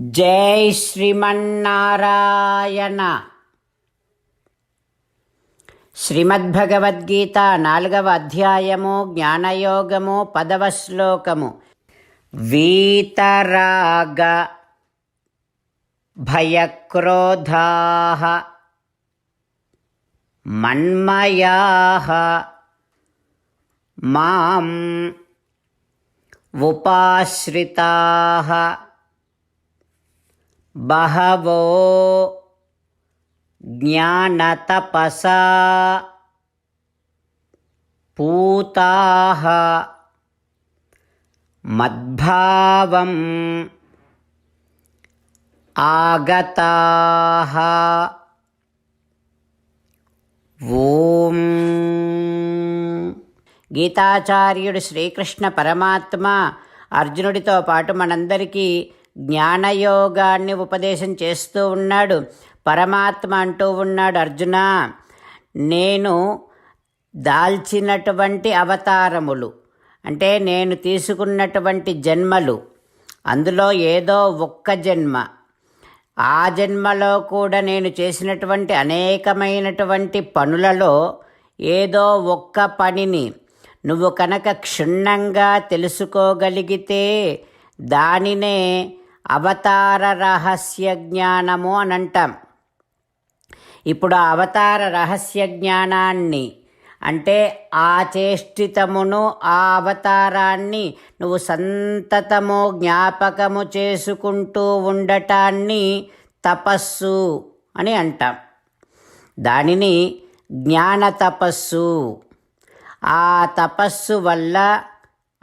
జై శ్రీమన్నారాయణ. శ్రీమద్భగవద్గీత నాలుగవ అధ్యాయము జ్ఞానయోగము పదవ శ్లోకము. వీతరాగ భయక్రోధా మన్మయా మాం ఉపాశ్రితా బహవో జ్ఞానతపస పూతా మద్భావం ఆగతాः ఓం. గీతాచార్యుడు శ్రీకృష్ణ పరమాత్మ అర్జునుడితో పాటు మనందరికీ జ్ఞానయోగాన్ని ఉపదేశం చేస్తూ ఉన్నాడు. పరమాత్మ అంటూ ఉన్నాడు అర్జున నేను దాల్చినటువంటి అవతారములు అంటే నేను తీసుకున్నటువంటి జన్మలు అందులో ఏదో ఒక్క జన్మ ఆ జన్మలో కూడా నేను చేసినటువంటి అనేకమైనటువంటి పనులలో ఏదో ఒక్క పనిని నువ్వు కనుక క్షుణ్ణంగా తెలుసుకోగలిగితే దానినే అవతార రహస్య జ్ఞానము అని అంటాం ఇప్పుడు అవతార రహస్య జ్ఞానాన్ని అంటే ఆ చేష్టితమును ఆ అవతారాన్ని నువ్వు సంతతము జ్ఞాపకము చేసుకుంటూ ఉండటాన్ని తపస్సు అని అంటాం. దానిని జ్ఞాన తపస్సు ఆ తపస్సు వల్ల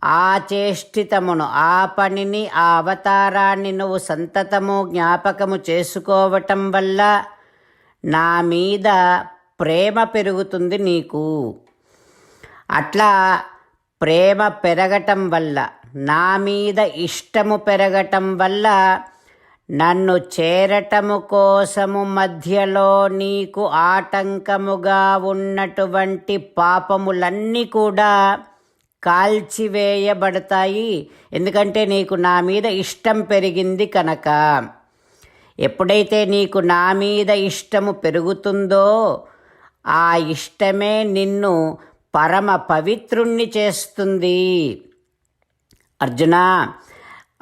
ఆ చేష్టితమును ఆ పనిని ఆ అవతారాన్ని నువ్వు సంతతము జ్ఞాపకము చేసుకోవటం వల్ల నా మీద ప్రేమ పెరుగుతుంది నీకు. అట్లా ప్రేమ పెరగటం వల్ల నా మీద ఇష్టము పెరగటం వల్ల నన్ను చేరటము కోసము మధ్యలో నీకు ఆటంకముగా ఉన్నటువంటి పాపములన్నీ కూడా కాల్చివేయబడతాయి. ఎందుకంటే నీకు నా మీద ఇష్టం పెరిగింది కనుక. ఎప్పుడైతే నీకు నా మీద ఇష్టము పెరుగుతుందో ఆ ఇష్టమే నిన్ను పరమ పవిత్రుణ్ణి చేస్తుంది. అర్జున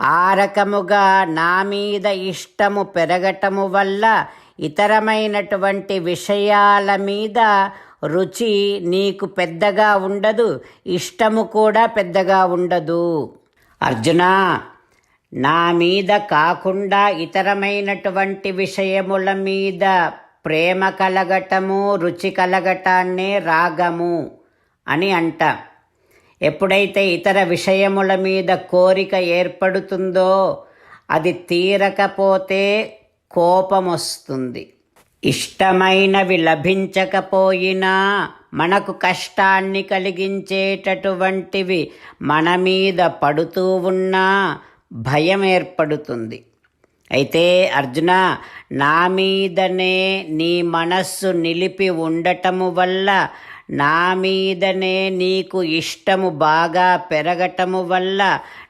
ఆ రకముగా నా మీద ఇష్టము పెరగటము వల్ల ఇతరమైనటువంటి విషయాల మీద రుచి నీకు పెద్దగా ఉండదు ఇష్టము కూడా పెద్దగా ఉండదు. అర్జున నా మీద కాకుండా ఇతరమైనటువంటి విషయముల మీద ప్రేమ కలగటము రుచి కలగటాన్నే రాగము అని అంట. ఎప్పుడైతే ఇతర విషయముల మీద కోరిక ఏర్పడుతుందో అది తీరకపోతే కోపం వస్తుంది ఇష్టమైనవి లభించకపోయినా మనకు కష్టాన్ని కలిగించేటటువంటివి మన మీద పడుతూ ఉన్నా భయం ఏర్పడుతుంది. అయితే అర్జున నా మీదనే నీ మనస్సు నిలిపి ఉండటము వల్ల నా మీదనే నీకు ఇష్టము బాగా పెరగటము వల్ల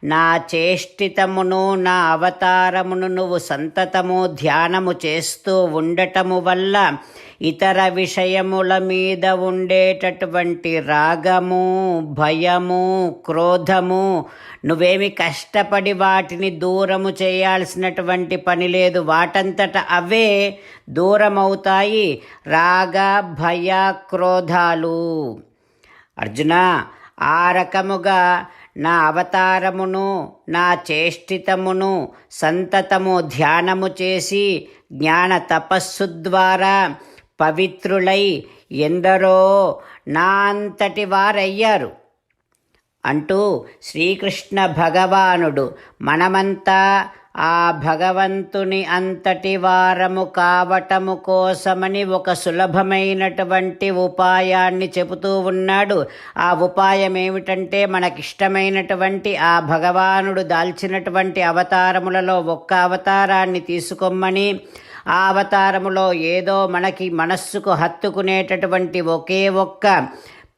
నా చేష్టితమును నా అవతారమును నువ్వు సంతతము ధ్యానము చేస్తూ ఉండటము వల్ల ఇతర విషయముల మీద ఉండేటటువంటి రాగము భయము క్రోధము నువ్వేమి కష్టపడి వాటిని దూరము చేయాల్సినటువంటి పని లేదు. వాటంతట అవే దూరమవుతాయి. రాగ భయ క్రోధాలు. అర్జున ఆ రకముగా నా అవతారమును నా చేష్టితమును సంతతము ధ్యానము చేసి జ్ఞాన తపస్సు ద్వారా పవిత్రులై ఎందరో నా అంతటి వారయ్యారు. అంటూ శ్రీకృష్ణ భగవానుడు మనమంతా ఆ భగవంతుని అంతటి వారము కావటము కోసమని ఒక సులభమైనటువంటి ఉపాయాన్ని చెబుతూ ఉన్నాడు. ఆ ఉపాయం ఏమిటంటే మనకిష్టమైనటువంటి ఆ భగవానుడు దాల్చినటువంటి అవతారములలో ఒక్క అవతారాన్ని తీసుకోమని ఆ అవతారములో ఏదో మనకి మనస్సుకు హత్తుకునేటటువంటి ఒకే ఒక్క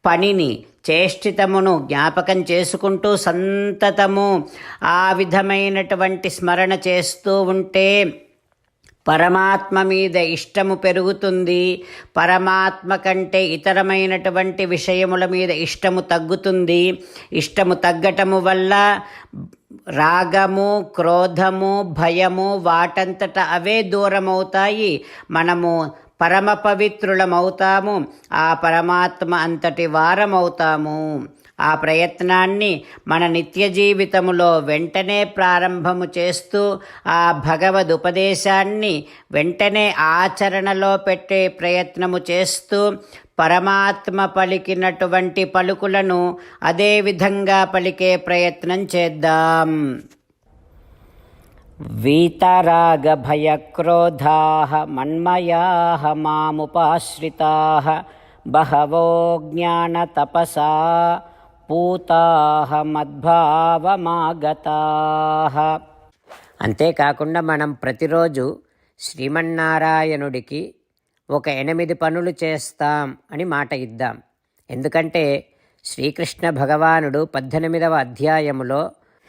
పనిని చేష్టితమును జ్ఞాపకం చేసుకుంటూ సంతతము ఆ విధమైనటువంటి స్మరణ చేస్తూ ఉంటే పరమాత్మ మీద ఇష్టము పెరుగుతుంది. పరమాత్మ కంటే ఇతరమైనటువంటి విషయముల మీద ఇష్టము తగ్గుతుంది. ఇష్టము తగ్గటము వల్ల రాగము క్రోధము భయము వాటంతట అవే దూరమవుతాయి. మనము పరమ పవిత్రులమవుతాము ఆ పరమాత్మ అంతటి వారమవుతాము. ఆ ప్రయత్నాన్ని మన నిత్య జీవితములో వెంటనే ప్రారంభము చేస్తూ ఆ భగవద్ ఉపదేశాన్ని వెంటనే ఆచరణలో పెట్టే ప్రయత్నము చేస్తూ పరమాత్మ పలికినటువంటి పలుకులను అదే విధంగా పలికే ప్రయత్నం చేద్దాం. वीतरागभयक्रोधाः मन्मयाः मामुपाश्रिताः बहवो ज्ञानतपसा పూతాహ మద్భావమాగతాహ అంతేకాకుండా మనం ప్రతిరోజు శ్రీమన్నారాయణుడికి ఒక ఎనిమిది పనులు చేస్తాం అని మాట ఇద్దాం ఎందుకంటే శ్రీకృష్ణ భగవానుడు పద్దెనిమిదవ అధ్యాయములో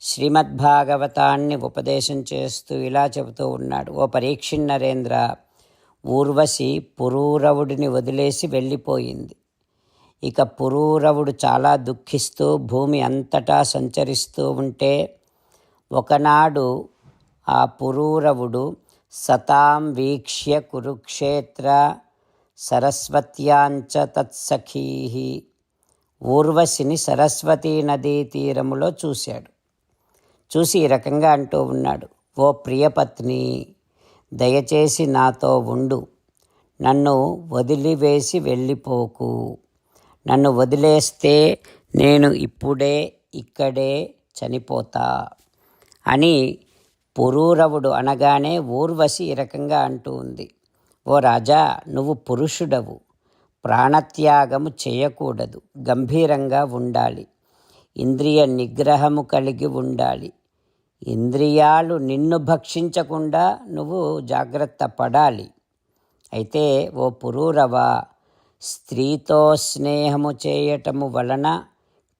శ్రీమద్భాగవతాన్ని ఉపదేశం చేస్తూ ఇలా చెబుతూ ఉన్నాడు. ఓ పరీక్షిన్నరేంద్ర ఊర్వశి పురూరవుడిని వదిలేసి వెళ్ళిపోయింది. ఇక పురూరవుడు చాలా దుఃఖిస్తూ భూమి అంతటా సంచరిస్తూ ఉంటే ఒకనాడు ఆ పురూరవుడు సతాం వీక్ష్య కురుక్షేత్ర సరస్వత్యాంచ తత్సఖీ. ఊర్వశిని సరస్వతీ నదీ తీరములో చూశాడు. చూసి ఈ రకంగా అంటూ ఉన్నాడు. ఓ ప్రియపత్ని దయచేసి నాతో ఉండు. నన్ను వదిలివేసి వెళ్ళిపోకు. నన్ను వదిలేస్తే నేను ఇప్పుడే ఇక్కడే చనిపోతా అని పురూరవుడు అనగానే ఊర్వశి ఈ రకంగా అంటూ ఉంది. ఓ రాజా నువ్వు పురుషుడవు. ప్రాణత్యాగము చేయకూడదు. గంభీరంగా ఉండాలి. ఇంద్రియ నిగ్రహము కలిగి ఉండాలి. ఇంద్రియాలు నిన్ను భక్షించకుండా నువ్వు జాగ్రత్త పడాలి. అయితే ఓ పురూరవ స్త్రీతో స్నేహము చేయటము వలన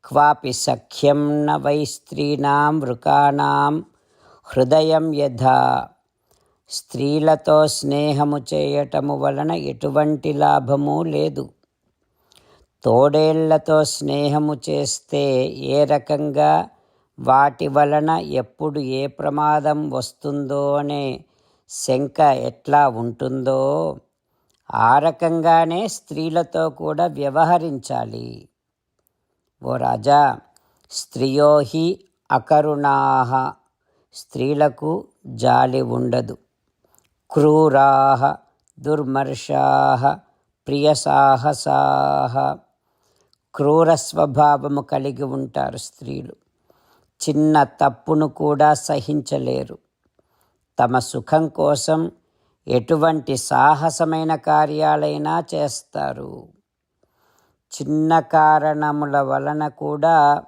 క్వాపి సఖ్యం న వై స్త్రీణాం వృకానాం హృదయం యథా. స్త్రీలతో స్నేహము చేయటము వలన ఎటువంటి లాభము లేదు. తోడేళ్ళతో స్నేహము చేస్తే ఏ రకంగా వాటి వలన ఎప్పుడు ఏ ప్రమాదం వస్తుందో అనే శంక ఎట్లా ఉంటుందో ఆ రకంగానే స్త్రీలతో కూడా వ్యవహరించాలి. ఓ రాజా స్త్రియో హి అకరుణాహ స్త్రీలకు జాలి ఉండదు. క్రూరాహ దుర్మర్షాహ ప్రియసాహసాహ క్రూర స్వభావము కలిగి ఉంటారు స్త్రీలు. చిన్న తప్పును కూడా సహించలేరు. తమ సుఖం కోసం ఎటువంటి సాహసమైన కార్యాలైనా చేస్తారు. చిన్న కారణముల వలన కూడా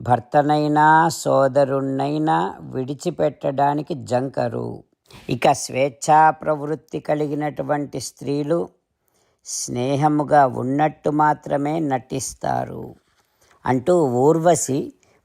భర్తనైనా సోదరుణ్ణైనా విడిచిపెట్టడానికి జంకరు. ఇక స్వేచ్ఛా ప్రవృత్తి కలిగినటువంటి స్త్రీలు స్నేహముగా ఉన్నట్టు మాత్రమే నటిస్తారు. అంటూ ఊర్వశి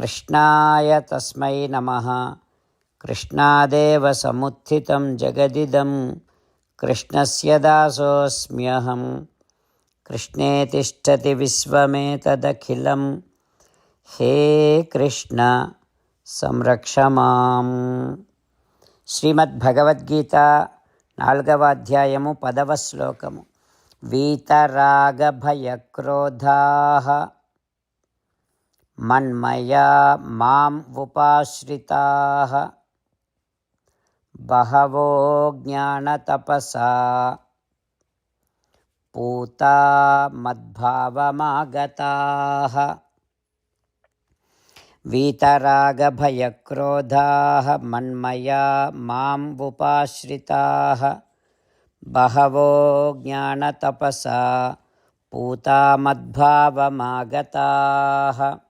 కృష్ణాయ తస్మై నమ కృష్ణాదేవ సముత్థితం జగదిదం కృష్ణస్య దాసోऽస్మ్యహం కృష్ణే తిష్టతి విశ్వమేతదఖిలం హే కృష్ణ సంరక్షమాం శ్రీమద్భగవద్గీత నాలుగవ అధ్యాయము పదవ శ్లోకము मन्मया माम् उपाश्रिताः। बहवो ज्ञानतपसा। पूता मद्भावमागताः। वीतरागभयक्रोधाः मन्मया माम् उपाश्रिताः। बहवो ज्ञानतपसा। पूता मद्भावमागताः।